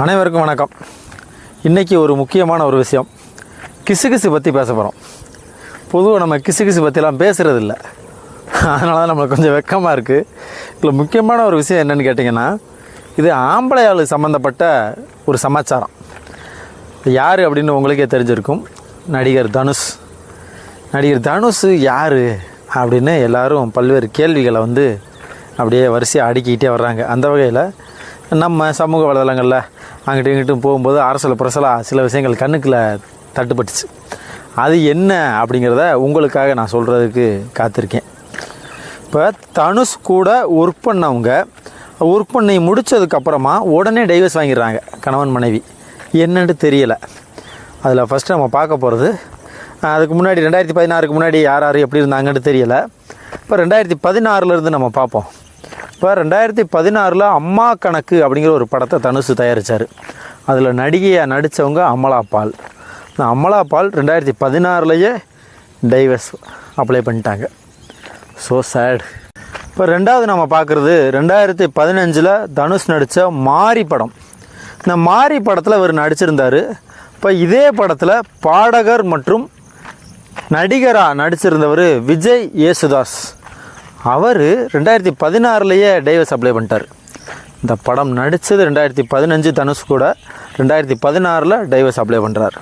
அனைவருக்கும் வணக்கம். இன்றைக்கி ஒரு முக்கியமான ஒரு விஷயம். கிசுகிசு பற்றி பேச போகிறோம் பொதுவாக நம்ம கிசுகிசு பற்றிலாம் பேசுகிறது இல்லை அதனால தான் நம்மளுக்கு கொஞ்சம் வெக்கமாக இருக்குது இதில் முக்கியமான ஒரு விஷயம் என்னென்னு கேட்டிங்கன்னா இது ஆம்பளை ஆள் சம்மந்தப்பட்ட ஒரு சமாச்சாரம். யார் அப்படின்னு உங்களுக்கே தெரிஞ்சிருக்கும். நடிகர் தனுஷ். நடிகர் தனுஷ் யார் அப்படின்னு எல்லாரும் பல்வேறு கேள்விகளை வந்து அப்படியே வரிசையாக அடுக்கிக்கிட்டே வர்றாங்க. அந்த வகையில் நம்ம சமூக வலைதளங்களில் அங்கிட்டும் இங்கிட்டும் போகும்போது அரசில் புரசலாக சில விஷயங்கள் கண்ணுக்கில் தட்டுப்பட்டுச்சு. அது என்ன அப்படிங்கிறத உங்களுக்காக நான் சொல்கிறதுக்கு காத்திருக்கேன். இப்போ தனுஷ் கூட ஒர்க் பண்ணவங்க ஒர்க் பண்ணி முடித்ததுக்கப்புறமா உடனே டைவர்ஸ் வாங்கிடுறாங்க கணவன் மனைவி. என்னன்னு தெரியலை. அதில் ஃபஸ்ட்டு நம்ம பார்க்க போகிறது அதுக்கு முன்னாடி ரெண்டாயிரத்தி பதினாறுக்கு முன்னாடி யார் யார் எப்படி இருந்தாங்கன்னு தெரியலை. இப்போ ரெண்டாயிரத்தி பதினாறுலேருந்து நம்ம பார்ப்போம். இப்போ ரெண்டாயிரத்தி பதினாறில் அம்மா கணக்கு அப்படிங்கிற ஒரு படத்தை தனுஷ் தயாரித்தார் அதில் நடிகையாக நடித்தவங்க அமலா பால். இந்த அமலா பால் ரெண்டாயிரத்தி பதினாறுலையே டைவர்ஸ் அப்ளை பண்ணிட்டாங்க. ஸோ சேட் இப்போ ரெண்டாவது நம்ம பார்க்குறது ரெண்டாயிரத்தி பதினஞ்சில் தனுஷ் நடித்த மாரி படம். இந்த மாரி படத்தில் இவர் நடிச்சிருந்தார். இப்போ இதே படத்தில் பாடகர் மற்றும் நடிகராக நடிச்சிருந்தவர் விஜய் யேசுதாஸ். அவர் ரெண்டாயிரத்தி பதினாறுலேயே டைவர்ஸ் அப்ளை பண்ணிட்டார். இந்த படம் நடித்தது ரெண்டாயிரத்தி பதினஞ்சு தனுஷ் கூட ரெண்டாயிரத்தி பதினாறில் டைவர்ஸ் அப்ளை பண்ணுறார்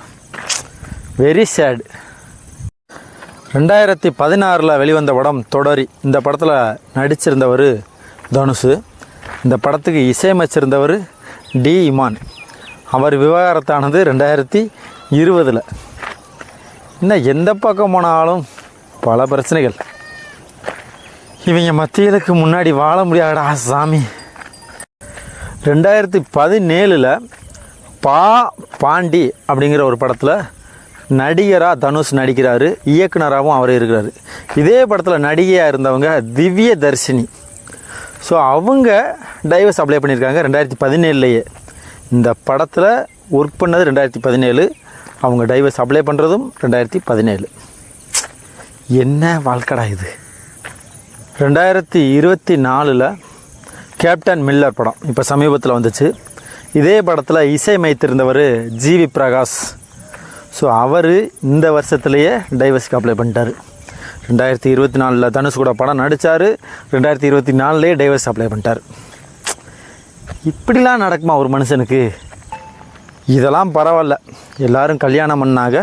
வெரி சேட் ரெண்டாயிரத்தி பதினாறில் வெளிவந்த படம் தொடரி. இந்த படத்தில் நடிச்சிருந்தவர் தனுஷு. இந்த படத்துக்கு இசையமைச்சிருந்தவர் டி இமான். அவர் விவகாரத்தானது ரெண்டாயிரத்தி இருபதில். இன்னும் எந்த பக்கம் போனாலும் பல பிரச்சனைகள். இவங்க மத்தியலுக்கு முன்னாடி வாழ முடியாதடா சாமி. ரெண்டாயிரத்தி பதினேழில் பா பாண்டி அப்படிங்கிற ஒரு படத்தில் நடிகராக தனுஷ் நடிக்கிறாரு இயக்குனராகவும் அவர் இருக்கிறார். இதே படத்தில் நடிகையாக இருந்தவங்க திவ்ய தர்ஷினி ஸோ அவங்க டைவர்ஸ் அப்ளை பண்ணியிருக்காங்க ரெண்டாயிரத்தி பதினேழுலையே. இந்த படத்தில் ஒர்க் பண்ணது ரெண்டாயிரத்தி பதினேழு அவங்க டைவர்ஸ் அப்ளை பண்ணுறதும் ரெண்டாயிரத்தி பதினேழு. என்ன வாழ்க்கடா இது? ரெண்டாயிரத்தி இருபத்தி நாலில் கேப்டன் மில்லர் படம் இப்போ சமீபத்தில் வந்துச்சு. இதே படத்தில் இசையமைத்திருந்தவர் ஜிவி பிரகாஷ். ஸோ அவர் இந்த வருஷத்துலேயே டைவர்ஸ்க்கு அப்ளை பண்ணிட்டார். ரெண்டாயிரத்தி இருபத்தி நாலில் தனுஷ் கூட படம் நடித்தார் ரெண்டாயிரத்தி இருபத்தி நாலுலேயே டைவர்ஸ் அப்ளை பண்ணிட்டார். இப்படிலாம் நடக்குமா ஒரு மனுஷனுக்கு? இதெல்லாம் பரவாயில்ல. எல்லாரும் கல்யாணம் பண்ணாங்க.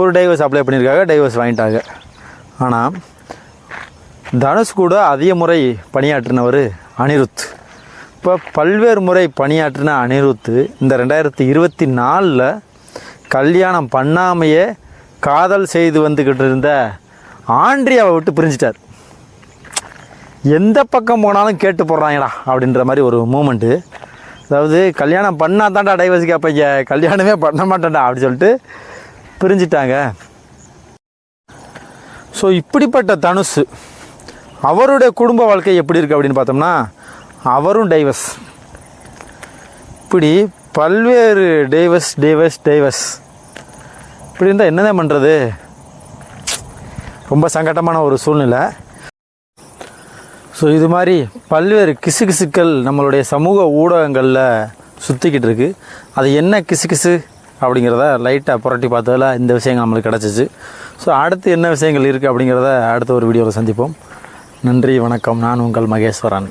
ஒரு டைவர்ஸ் அப்ளை பண்ணியிருக்காங்க டைவர்ஸ் வாங்கிட்டாங்க. ஆனால் தனுஷ் கூட அதிக முறை பணியாற்றினவர் அனிருத். இப்போ பல்வேறு முறை பணியாற்றின அனிருத் இந்த ரெண்டாயிரத்தி இருபத்தி நாலில் கல்யாணம் பண்ணாமையே காதல் செய்து வந்துக்கிட்டு இருந்த ஆண்ட்ரியாவை விட்டு பிரிஞ்சிட்டார். எந்த பக்கம் போனாலும் கேட்டு போடுறாங்கடா அப்படின்ற மாதிரி ஒரு மூமெண்ட்டு அதாவது கல்யாணம் பண்ணால் தான்டா டைவர்ஸ் கேட்பீங்க கல்யாணமே பண்ண மாட்டேன்டா அப்படின்னு சொல்லிட்டு பிரிஞ்சிட்டாங்க. ஸோ இப்படிப்பட்ட தனுஷ் அவருடைய குடும்ப வாழ்க்கை எப்படி இருக்குது அப்படின்னு பார்த்தோம்னா அவரும் டைவர்ஸ் இப்படி பல்வேறு டைவர்ஸ் டைவர்ஸ் டைவர்ஸ் இப்படி இருந்தால் என்னதான் பண்ணுறது ரொம்ப சங்கட்டமான ஒரு சூழ்நிலை. ஸோ இது மாதிரி பல்வேறு கிசுகிசுக்கள் நம்மளுடைய சமூக ஊடகங்களில் சுற்றிக்கிட்டு இருக்குது அது என்ன கிசுகிசு அப்படிங்கிறத லைட்டாக புரட்டி பார்த்ததில் இந்த விஷயங்கள் நம்மளுக்கு கிடச்சிச்சு. ஸோ அடுத்து என்ன விஷயங்கள் இருக்குது அப்படிங்கிறத அடுத்த ஒரு வீடியோவில் சந்திப்போம். நன்றி வணக்கம். நான் உங்கள் மகேஸ்வரன்.